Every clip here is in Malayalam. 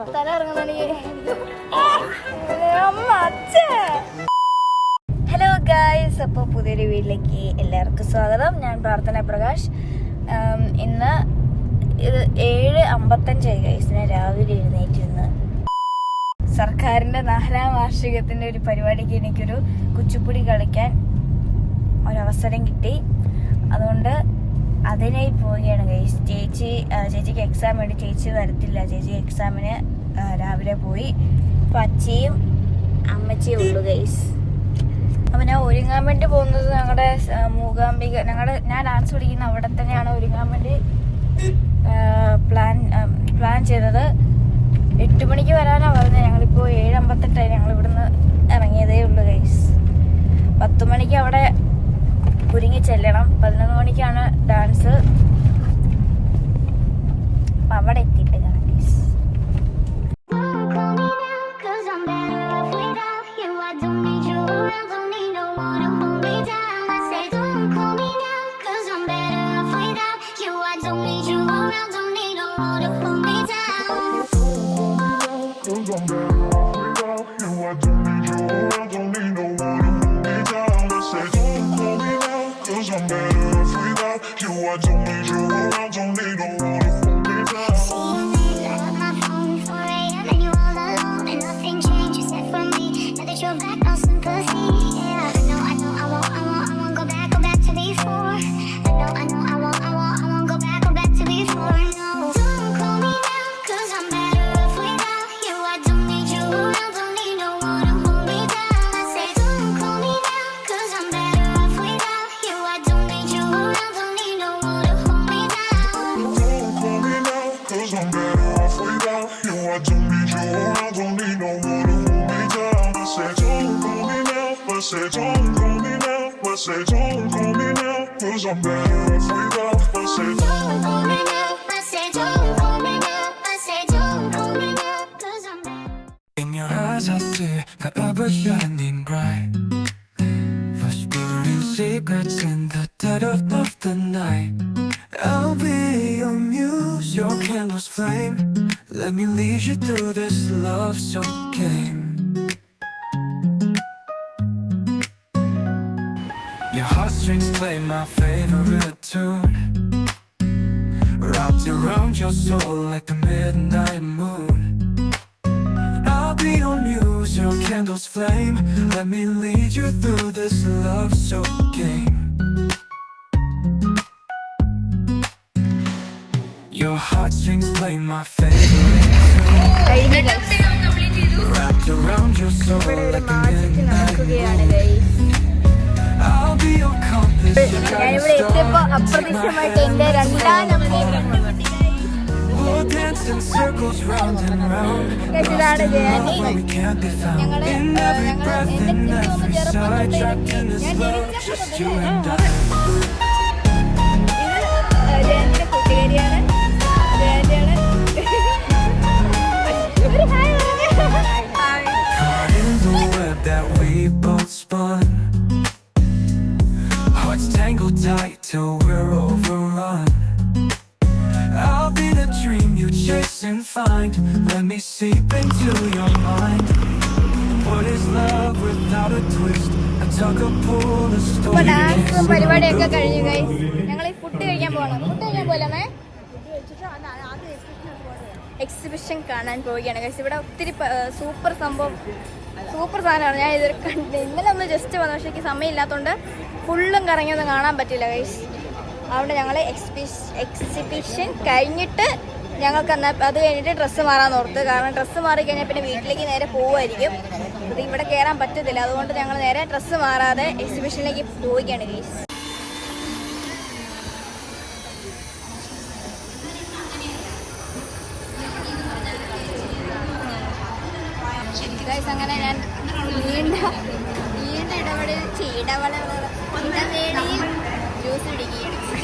തല ഇറങ്ങണമെങ്കിൽ ഹലോ ഗായ്സ് അപ്പോൾ പുതിയൊരു വീട്ടിലേക്ക് എല്ലാവർക്കും സ്വാഗതം. ഞാൻ പ്രാർത്ഥന പ്രകാശ്. ഇന്ന് ഇത് ഏഴ് അമ്പത്തഞ്ചായി ഗൈസ് ഞാൻ രാവിലെ എഴുന്നേറ്റിരുന്ന്. സർക്കാരിന്റെ നാലാം വാർഷികത്തിന്റെ ഒരു പരിപാടിക്ക് എനിക്കൊരു കുച്ചിപ്പുടി കളിക്കാൻ ഒരവസരം കിട്ടി. അതുകൊണ്ട് അതിനായി പോവുകയാണ് ഗൈസ് ചേച്ചി ചേച്ചിക്ക് എക്സാം വേണ്ടി ചേച്ചി വരത്തില്ല. ചേച്ചി എക്സാമിന് രാവിലെ പോയി. അപ്പം അച്ഛയും അമ്മച്ചിയും ഉള്ളു ഗൈസ് അപ്പം ഞാൻ ഒരുങ്ങാൻ വേണ്ടി പോകുന്നത് ഞങ്ങളുടെ മൂകാംബിക ഞങ്ങളുടെ ഞാൻ ഡാൻസ് പഠിക്കുന്ന അവിടെ തന്നെയാണ് ഒരുങ്ങാൻ വേണ്ടി പ്ലാൻ പ്ലാൻ ചെയ്തത്. എട്ട് മണിക്ക് വരാനാണ് പറഞ്ഞത്. ഞങ്ങളിപ്പോൾ ഏഴ് അമ്പത്തെട്ടായി ഞങ്ങൾ ഇവിടുന്ന് ഇറങ്ങിയതേ ഉള്ളൂ ഗൈസ് പത്ത് മണിക്ക് അവിടെ ഒരുങ്ങി ചെല്ലണം. പതിനൊന്ന് മണിക്കാണ് ഡാൻസ് അപ്പം അവിടെ എത്തിയിട്ട് say, don't call me now, I say, don't call me now, cause I'm better off without. I say, Don't call me now. I say don't call me now. I say don't call me now. Cause I'm better. In your eyes I see the ever shining bright Whispering secrets in the dead of, of the night I'll be your muse, your candle's flame Let me lead you through this love so game strings play my favorite tune. Wrapped around your soul like the midnight moon. I'll be your muse, your candle's flame. Let me lead you through this love so game. Your heartstrings play my favorite tune. Wrapped around your soul like a midnight moon. Circles round and round. Guys, ഇതാണ് found. ഞങ്ങൾ എന്റെ ജയന്റെ കൂട്ടുകാരിയാണ് ജയന്റെയാണ് ഒരു hi that we both spun. Tight till we're overrun. I'll be the dream you chase and find. Let me seep into your mind. What is love without a twist? A tug of pull, a story. ഡാൻസും പരിപാടിയൊക്കെ കഴിഞ്ഞു ഗൈസ് ഞങ്ങൾ ഈ ഫുഡ് കഴിക്കാൻ പോകണം ഫുഡ് കഴിക്കാൻ പോലമേ എക്സിബിഷൻ കാണാൻ പോവുകയാണ് ഗൈസ് ഇവിടെ ഒത്തിരി സൂപ്പർ സംഭവം സൂപ്പർ സാധനമാണ്. ഞാൻ ഇതൊരു കണ്ട് ഇന്നലെ ഒന്ന് ജസ്റ്റ് വന്നു. പക്ഷേ എനിക്ക് സമയമില്ലാത്തതുകൊണ്ട് ഫുള്ളും കറങ്ങിയൊന്നും കാണാൻ പറ്റില്ല ഗൈസ് അതുകൊണ്ട് ഞങ്ങൾ എക്സിബിഷൻ കഴിഞ്ഞിട്ട് ഞങ്ങൾക്ക് എന്നാൽ അത് കഴിഞ്ഞിട്ട് ഡ്രസ്സ് മാറാൻ ഓർത്ത്. കാരണം ഡ്രസ്സ് മാറി കഴിഞ്ഞാൽ പിന്നെ വീട്ടിലേക്ക് നേരെ പോകുമായിരിക്കും അത് ഇവിടെ കയറാൻ പറ്റത്തില്ല. അതുകൊണ്ട് ഞങ്ങൾ നേരെ ഡ്രസ്സ് മാറാതെ എക്സിബിഷനിലേക്ക് പോവുകയാണ് ഗൈസ്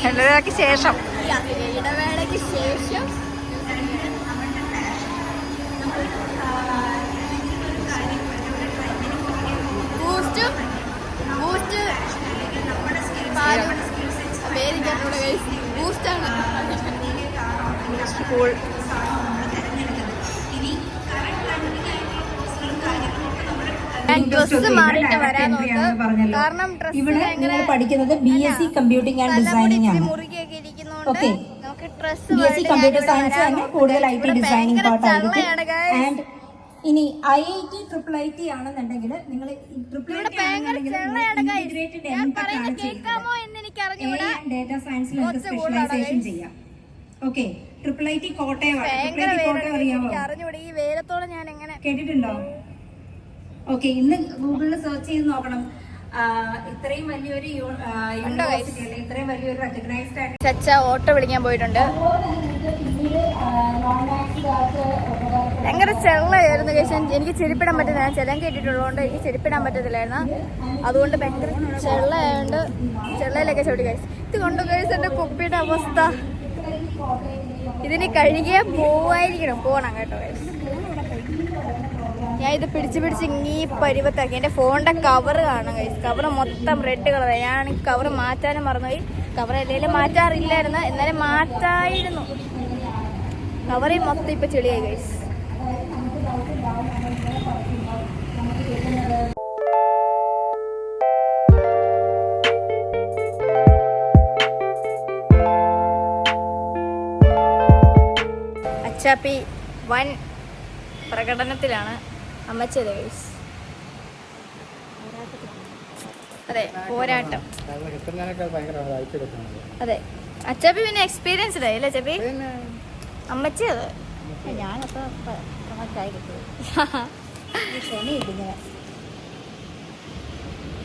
ഇടവേളയ്ക്ക് ശേഷം. ഇടവേളയ്ക്ക് ശേഷം ബൂസ്റ്റും ബൂസ്റ്റാണ്. കൂൾ മാറിയിട്ട് കാരണം ഇവിടെ നിങ്ങൾ പഠിക്കുന്നത് B S C computing and designing ആണ്. Okay B S C computer science തന്നെ കൂടുതൽ ഐ ടി ഡിസൈനിങ് പാർട്ട് ആയിരിക്കും ആൻഡ് ഇനി I I T triple I T ആണെന്നുണ്ടെങ്കിൽ നിങ്ങൾ ട്രിപ്പിൾ ഐ ടി ആണെന്നുണ്ടെങ്കിൽ ആണ് ഡേറ്റ സയൻസിൽ നമുക്ക് സ്പെഷ്യലൈസേഷൻ ചെയ്യാം? Okay triple I T Kottayam അറിയാമോ കേട്ടിട്ടുണ്ടോ? ഓക്കെ ഇന്ന് ഗൂഗിളിൽ സെർച്ച് ചെയ്ത് നോക്കണം. ഇത്രയും വലിയൊരു യൂണിവേഴ്സിറ്റി ഇത്രയും വലിയൊരു റെക്കഗ്നൈസ്ഡ് ആയിട്ട് ചച്ച ഓട്ടോ വിളിക്കാൻ പോയിട്ടുണ്ട്. ഭയങ്കര ചെള്ളയായിരുന്നു കേസ് എനിക്ക് ചെരുപ്പിടാൻ പറ്റുന്ന ഞാൻ ചെലം കേട്ടിട്ടുള്ളതുകൊണ്ട് എനിക്ക് ചെരുപ്പിടാൻ പറ്റത്തില്ലായിരുന്നു. അതുകൊണ്ട് ഭയങ്കര ചെള്ളയായോണ്ട് ചെള്ളയിലൊക്കെ ചവിട്ടി കഴിച്ചു ഇത് കൊണ്ട് കഴിച്ച് എന്റെ കുപ്പിയുടെ അവസ്ഥ. ഇതിന് കഴുകിയാൽ പോവായിരിക്കണം. പോകണം കേട്ടോ guys. ഞാൻ ഇത് പിടിച്ച് പിടിച്ച് ഇങ്ങീ പരുവത്താക്കി. എന്റെ ഫോണിന്റെ കവർ കാണാൻ കഴിച്ചു കവർ മൊത്തം റെഡ് കളർ ഞാൻ കവർ മാറ്റാനും മറന്നുപോയി കവർ എന്തെങ്കിലും മാറ്റാറില്ലായിരുന്നു. എന്നാലും മാറ്റായിരുന്നു. കവറിൽ മൊത്തം ഇപ്പം ചെളിയായി കഴിച്ചു അച്ചാപ്പി വൻ പ്രകടനത്തിലാണ് അമ്മച്ചത് ഗൈസ് അതെ പോരാട്ടം. അതെ. അച്ചാപ്പി പിന്നെ എക്സ്പീരിയൻസ്ഡ് ആയി അല്ലേ അച്ചാപ്പി? അമ്മച്ചി അത്? ഞാനപ്പോ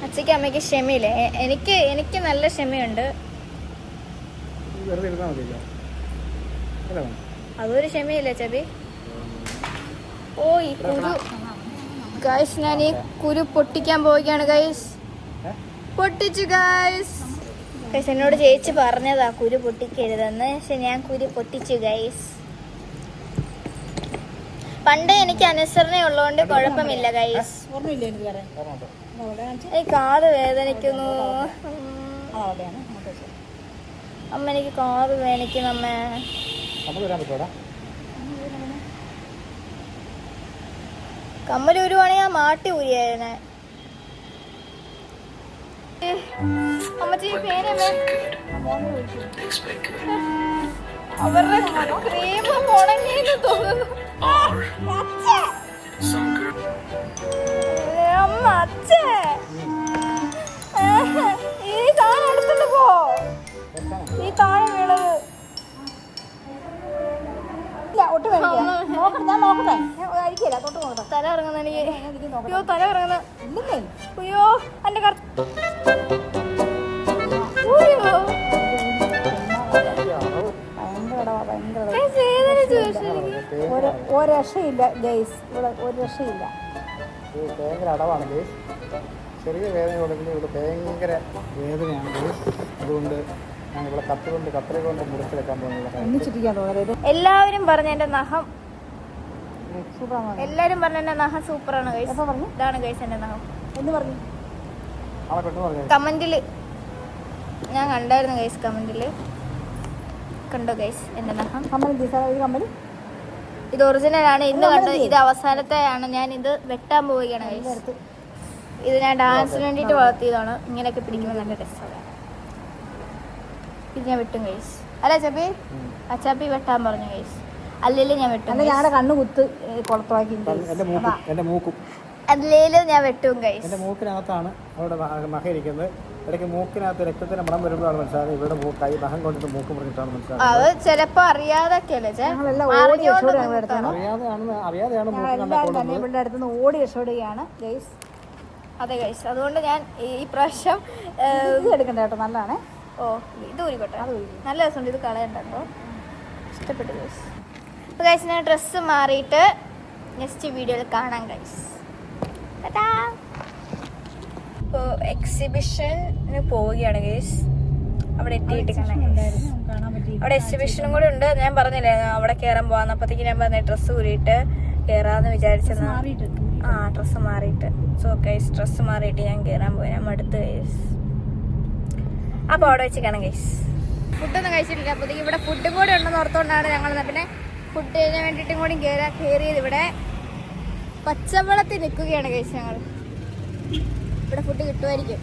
അച്ഛക്ക് അമ്മയ്ക്ക് ക്ഷമയില്ലേ? എനിക്ക് എനിക്ക് നല്ല ക്ഷമയുണ്ട്. അതൊരു ക്ഷമയില്ലേ ചബി ഓ ഈ കുരു ഗൈസ് ഞാൻ ഈ കുരു പൊട്ടിക്കാൻ പോവുകയാണ് ഗൈസ് പൊട്ടിച്ചു ഗൈസ് ഗൈസ് എന്നോട് ചേച്ചി പറഞ്ഞതാ കുരു പൊട്ടിക്കരുതെന്ന്. പക്ഷെ ഞാൻ കുരു പൊട്ടിച്ചു ഗൈസ് പണ്ട് എനിക്ക് അനുസരണ ഉള്ളതുകൊണ്ട് കുഴപ്പമില്ല ഗൈസ് ഈ കാത് വേദനിക്കുന്നു. അമ്മ എനിക്ക് കാത് വേദനിക്കുന്നു അമ്മ. കമ്മൽ ഉരുവാണെങ്കിൽ ആ മാട്ടി ഉരിയായിരുന്നെ അമ്മച്ചി അവരുടെ ക്രീം ഉണങ്ങിയെന്ന് തോന്നുന്നു. അമ്മ അച്ഛേ. ഈ സാധനം എടുത്തിട്ട് പോ. ഈ താഴെ വീണത്. തല ഇറങ്ങുന്ന എനിക്ക് അയ്യോ തല ഇറങ്ങുന്ന. അയ്യോ അയ്യോ. ഒരു രക്ഷയില്ല ഇവിടെ ഒരു രക്ഷയില്ല. ഭയങ്കര അടവാണ് കേസ് ചെറിയ വേദന ഇവിടെ ഭയങ്കര വേദനയാണ് കേസ് അതുകൊണ്ട് ഞാൻ ഇവിടെ കത്തി കൊണ്ട് കത്രി കൊണ്ട് മുറിച്ചെടുക്കാൻ പോകുന്നില്ല. എല്ലാവരും പറഞ്ഞ എന്റെ നഖം എല്ലാരും പറഞ്ഞ എന്റെ നഖം സൂപ്പറാണ് ഗൈസ് ഇതാണ് ഗൈസ് എന്റെ നഹം. എന്ന് പറഞ്ഞു? കമന്റിൽ ഞാൻ കണ്ടായിരുന്നു ഗൈസ് കമന്റിൽ. കണ്ടോ ഗൈസ് എന്റെ നഹം? കമ്മൽ ഇത് ഒറിജിനൽ ആണ്. ഇന്ന് കണ്ടത് ഇത് അവസാനത്തെ ആണ്. ഞാൻ ഇത് വെട്ടാൻ പോവുകയാണ് ഗൈസ് ഇത് ഞാൻ ഡാൻസിന് വേണ്ടിയിട്ട് വളർത്തിയതാണ്. ഇങ്ങനെയൊക്കെ പിടിക്കുമ്പോൾ നല്ല രസമാണ്. ഇത് ഞാൻ വെട്ടും ഗൈസ് അല്ല ചപ്പി? അച്ചാപ്പി വെട്ടാൻ പറഞ്ഞു ഗൈസ് അല്ലെങ്കിൽ ഞാൻ വെട്ടും അല്ല ഞങ്ങളുടെ കണ്ണ് കുത്ത് കുളത്തുവാക്കി എന്റെ മൂക്കും എന്റെ മൂക്കും. അല്ലേലും ഞാൻ വെട്ടും ഗൈസ് എന്റെ മൂക്കിനകത്താണ് അവിടെ മഹ ഇരിക്കുന്നത് ഇടയ്ക്ക് മൂക്കിനകത്ത് രക്തത്തിന് മണം വരുമ്പോഴാണ് മനസ്സിലായത് ഇവിടെ മൂക്കായി. മഹം കൊണ്ടിട്ട് മൂക്ക് മുറിഞ്ഞിട്ടാണ് മനസ്സിലായത്. അത് ചിലപ്പോ അറിയാതൊക്കെ അറിയാതെയാണ് അറിയാതെയാണ് മൂക്ക് ഇവിടെ അടുത്തുനിന്ന് ഓടി രക്ഷപ്പെടുകയാണ് ഗൈസ് അതെ ഗൈസ് അതുകൊണ്ട് ഞാൻ ഈ പ്രാവശ്യം എടുക്കണ്ട കേട്ടോ നല്ലതാണേ. ഓ ഇത് ഊരിക്കോട്ടെ. നല്ല രസമുണ്ട് ഇത് കളയണ്ടോ ഇഷ്ടപ്പെട്ടു ഗൈസ് അപ്പോൾ ഗൈസ് ഞാൻ ഡ്രസ്സ് മാറിയിട്ട് നെക്സ്റ്റ് വീഡിയോയിൽ കാണാം ഗൈസ് ഇപ്പോൾ എക്സിബിഷന് പോവുകയാണ് ഗൈസ് അവിടെ എത്തിയിട്ട് കാണാം അവിടെ എക്സിബിഷനും കൂടെ ഉണ്ട്. ഞാൻ പറഞ്ഞില്ലേ അവിടെ കയറാൻ പോവാന്ന്. അപ്പത്തേക്ക് ഞാൻ പറഞ്ഞ ഡ്രസ്സ് കൂടിയിട്ട് കയറാന്ന് വിചാരിച്ചെന്ന്. ആ ഡ്രസ്സ് മാറിയിട്ട്. സോ ഗൈസ് ഡ്രസ്സ് മാറിയിട്ട് ഞാൻ കയറാൻ പോയി ഞാൻ മടുത്ത് ഗൈസ് അപ്പോൾ അവിടെ വെച്ച് കാണാം ഗൈസ് ഫുഡൊന്നും കഴിച്ചിട്ടില്ല. അപ്പോഴത്തേക്ക് ഇവിടെ ഫുഡും കൂടെ ഉണ്ടെന്ന് ഓർത്തുകൊണ്ടാണ് ഞങ്ങൾ പിന്നെ ഫുഡിന് വേണ്ടിയിട്ടും കൂടി കയറാ കയറിയത് ഇവിടെ പച്ചവെള്ളത്തിൽ നിൽക്കുകയാണ് ഗൈസ് ഞങ്ങൾ. ഇവിടെ ഫുഡ് കിട്ടുമായിരിക്കും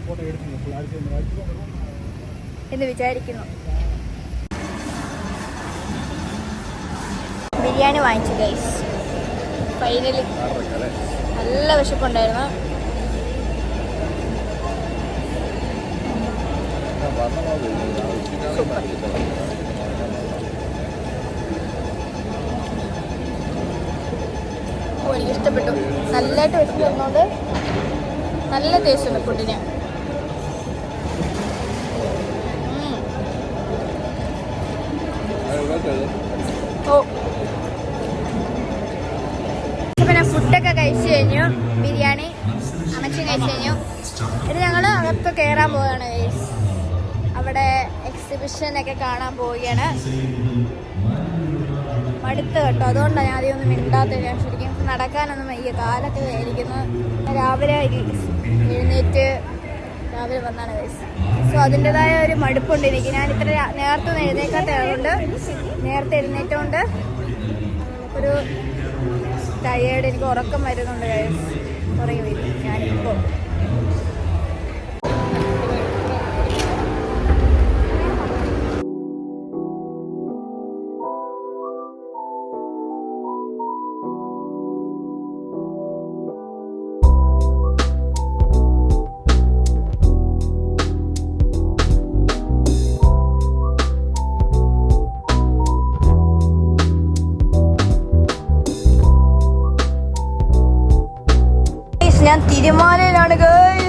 എന്ന് വിചാരിക്കുന്നു. ബിരിയാണി വാങ്ങിച്ചു ഗൈസ് ഫൈനലി നല്ല വിശപ്പുണ്ടായിരുന്നു. സൂപ്പർ ഓ എനിക്ക് ഇഷ്ടപ്പെട്ടു. നല്ലതായിട്ട് വെച്ച് തന്നോണ്ട് നല്ല ടേസ്റ്റ് ഉണ്ട് ഫുഡിന്. ഓ. പിന്നെ ഫുഡൊക്കെ കഴിച്ചു കഴിഞ്ഞു. ബിരിയാണി അമ്മച്ചും കഴിച്ചു കഴിഞ്ഞു. ഇനി ഞങ്ങൾ അകത്ത് കയറാൻ പോവുകയാണ്. അവിടെ എക്സിബിഷനൊക്കെ കാണാൻ പോവുകയാണ്. മടുത്ത് കേട്ടോ. അതുകൊണ്ടാണ് ഞാൻ ആദ്യം ഒന്നും മിണ്ടാത്തത്. ഞാൻ ശരിക്കും നടക്കാനൊന്നും വയ്യ കാലൊക്കെ വേദിക്കുന്നു രാവിലെ എഴുന്നേറ്റ് രാവിലെ വന്നാണ് ഗൈസ് സോ അതിന്റെതായ ഒരു മടുപ്പുണ്ട്. എനിക്ക് ഞാൻ ഇത്ര നേരത്തെ ഒന്നും എഴുന്നേക്കാത്ത ആളുണ്ട് നേരത്തെ എഴുന്നേറ്റുകൊണ്ട് ഒരു ടയേർഡ് എനിക്ക് ഉറക്കം വരുന്നുണ്ട് ഗൈസ് ഉറങ്ങി വരും ഞാനിപ്പോൾ തിരുമാലയിലാണ് ഗേൾസ്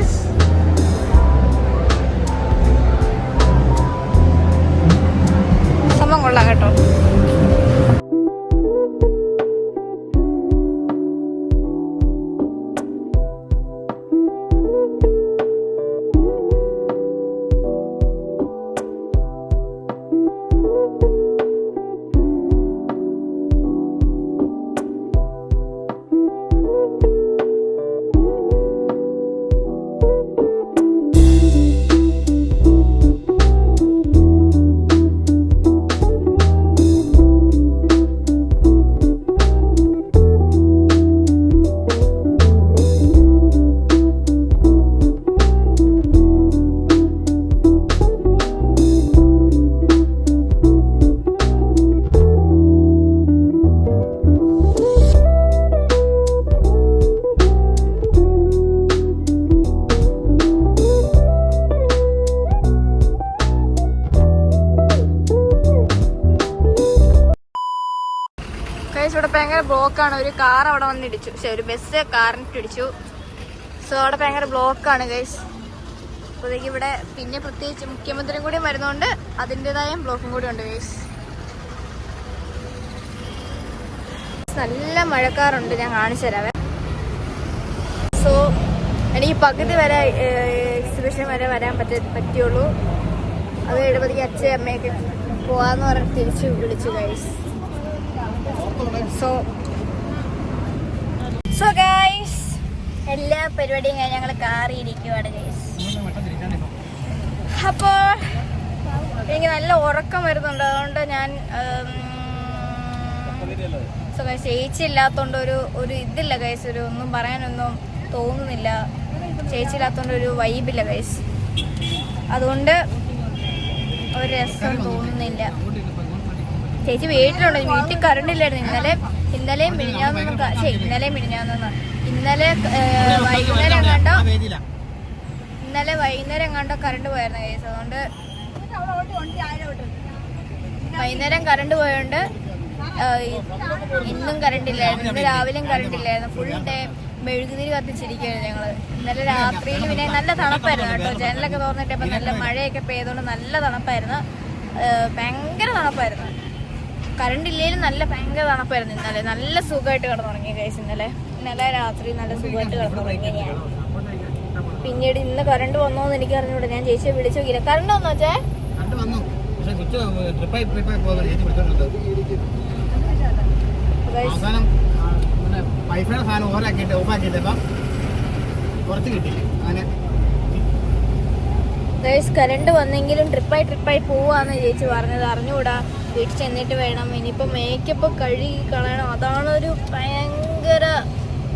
ഭയങ്കര ഒരു കാർ അവിടെ വന്ന് ഇടിച്ചു പക്ഷെ ഒരു ബസ് കാറിനിട്ട് ഇടിച്ചു സോ അവിടെ ഭയങ്കര ബ്ലോക്കാണ് ഗൈസ് അപ്പോഴത്തേക്ക് ഇവിടെ പിന്നെ പ്രത്യേകിച്ച് മുഖ്യമന്ത്രിയും കൂടി വരുന്നതുകൊണ്ട് അതിന്റെതായ ബ്ലോക്കും കൂടി ഉണ്ട് ഗൈസ് നല്ല മഴക്കാറുണ്ട് ഞാൻ കാണിച്ചു തരാവേ. സോ എനിക്ക് പകുതി വരെ എക്സിബിഷൻ വരെ വരാൻ പറ്റ പറ്റിയുള്ളൂ. അത് കഴിയുമ്പോഴത്തേക്ക് അച്ഛൻ അമ്മയൊക്കെ പോവാന്ന് പറഞ്ഞ് തിരിച്ച് വിളിച്ചു ഗൈസ് സോ സോ ഗൈസ് എല്ലാ പരിപാടിയും കഴിഞ്ഞ് ഞങ്ങൾ കാറിയിരിക്കുവാണ് ഗൈസ് അപ്പോൾ എനിക്ക് നല്ല ഉറക്കം വരുന്നുണ്ട്. അതുകൊണ്ട് ഞാൻ സോ ഗൈസ് ചേച്ചി ഒരു ഒരു ഇതില്ല ഗൈസ് ഒരു ഒന്നും പറയാനൊന്നും തോന്നുന്നില്ല. ചേച്ചി ഇല്ലാത്തതുകൊണ്ട് ഒരു വൈബില്ല ഗൈസ് അതുകൊണ്ട് ഒരു രസം തോന്നുന്നില്ല. ചേച്ചി വീട്ടിലുണ്ട്. വീട്ടിൽ കറണ്ട് ഇല്ലായിരുന്നു ഇന്നലെ ഇന്നലെയും മിനിഞ്ഞാന്നൊന്നും ക- ഇന്നലെ ഇന്നലെയും മിനിഞ്ഞാന്നു ഇന്നലെ വൈകുന്നേരം കണ്ടോ ഇന്നലെ വൈകുന്നേരം കണ്ടോ കറണ്ട് പോയായിരുന്നു കേസ് അതുകൊണ്ട് വൈകുന്നേരം കറണ്ട് പോയോണ്ട് ഇന്നും കറണ്ട് ഇല്ലായിരുന്നു ഇന്ന് രാവിലെയും കറണ്ട് ഇല്ലായിരുന്നു. ഫുൾ ഡേ മെഴുകുതിരി കത്തിച്ചിരിക്കുകയായിരുന്നു ഞങ്ങൾ. ഇന്നലെ രാത്രിയിൽ പിന്നെ നല്ല തണുപ്പായിരുന്നു കേട്ടോ. ജനലൊക്കെ തുറന്നിട്ടപ്പോൾ നല്ല മഴയൊക്കെ പെയ്തുകൊണ്ട് നല്ല തണുപ്പായിരുന്നു. ഭയങ്കര തണുപ്പായിരുന്നു. കറണ്ട് ഇല്ലെങ്കിലും നല്ല ഭയങ്കര തണുപ്പായിരുന്നു ഇന്നലെ. നല്ല സുഖമായിട്ട് കിടന്നുറങ്ങി കേസ് ഇന്നലെ. ഇന്നലെ രാത്രി നല്ല സുഖമായിട്ട് കിടന്നുറങ്ങി ഞാൻ. പിന്നീട് ഇന്ന് കറണ്ട് വന്നോന്ന് എനിക്ക് അറിഞ്ഞൂടെ. ഞാൻ ചേച്ചിയെ വിളിച്ചു നോക്കിയില്ല. കറണ്ട് വന്നോ ചേ വന്നു. അവസാനം വൈഫൈയുടെ സാധനം ഓഫാക്കിയിട്ട് കുറച്ച് അങ്ങനെ. കറണ്ട് വന്നെങ്കിലും ട്രിപ്പായി ട്രിപ്പായി പോവാന്ന് ചേച്ചി പറഞ്ഞത് അറിഞ്ഞുകൂടാ വീട്ടിൽ ചെന്നിട്ട് വേണം. ഇനിയിപ്പോൾ മേക്കപ്പ് കഴുകി കളയണം. അതാണൊരു ഭയങ്കര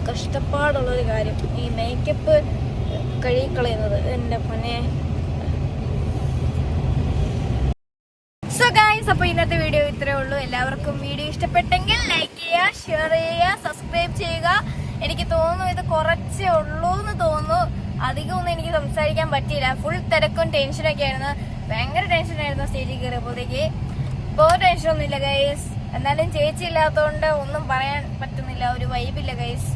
കഷ്ടപ്പാടുള്ളൊരു കാര്യം. ഈ മേക്കപ്പ് കഴുകി കളയുന്നത്. എന്റെ പൊന്നെ. സോ അപ്പോൾ ഇന്നത്തെ വീഡിയോ ഇത്രേ ഉള്ളൂ. എല്ലാവർക്കും വീഡിയോ ഇഷ്ടപ്പെട്ടെങ്കിൽ ലൈക്ക് ചെയ്യുക ഷെയർ ചെയ്യുക സബ്സ്ക്രൈബ് ചെയ്യുക. എനിക്ക് തോന്നുന്നു ഇത് കുറച്ചേ ഉള്ളൂ എന്ന് തോന്നുന്നു. അധികമൊന്നും എനിക്ക് സംസാരിക്കാൻ പറ്റിയില്ല. ഫുൾ തിരക്കും ടെൻഷനൊക്കെ ആയിരുന്നു. ഭയങ്കര ടെൻഷനായിരുന്നു സ്റ്റേജിൽ കയറിയപ്പോഴത്തേക്ക് ഇപ്പോൾ ടെൻഷൻ ഒന്നുമില്ല ഗൈസ് എന്നാലും ചേച്ചി ഇല്ലാത്തതുകൊണ്ട് ഒന്നും പറയാൻ പറ്റുന്നില്ല ഒരു വൈബില്ല ഗൈസ്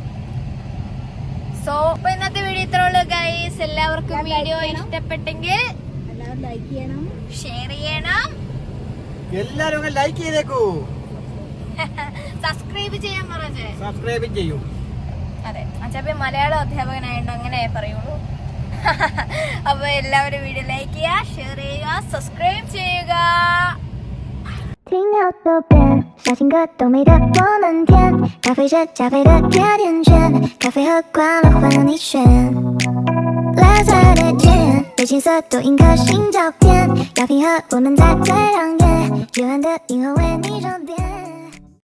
സോ അപ്പൊ ഇന്നത്തെ വീഡിയോ ഇത്ര ഉള്ളു ഗൈസ് എല്ലാവർക്കും വീഡിയോ ഇഷ്ടപ്പെട്ടെങ്കിൽ ലൈക്ക് ചെയ്യണം. ഷെയർ ചെയ്യണം. എല്ലാവരും ലൈക്ക് ചെയ്തേക്കൂ. സബ്സ്ക്രൈബ് ചെയ്യാൻ പറഞ്ഞേ സബ്സ്ക്രൈബ് ചെയ്യൂ. അതെ അച്ഛപ്പ മലയാളം അധ്യാപകനായതുകൊണ്ട് അങ്ങനെ പറയുള്ളൂ. അപ്പൊ എല്ലാവരും വീഡിയോ ലൈക്ക് ചെയ്യുക ഷെയർ ചെയ്യുക സബ്സ്ക്രൈബ് ചെയ്യുക. 听好多遍，小情歌都没得我们甜，咖啡是加菲的甜甜圈，咖啡喝惯了换你选。蓝色的天，被青色都印颗心照片，要平和我们在最亮眼，夜晚的银河为你装点。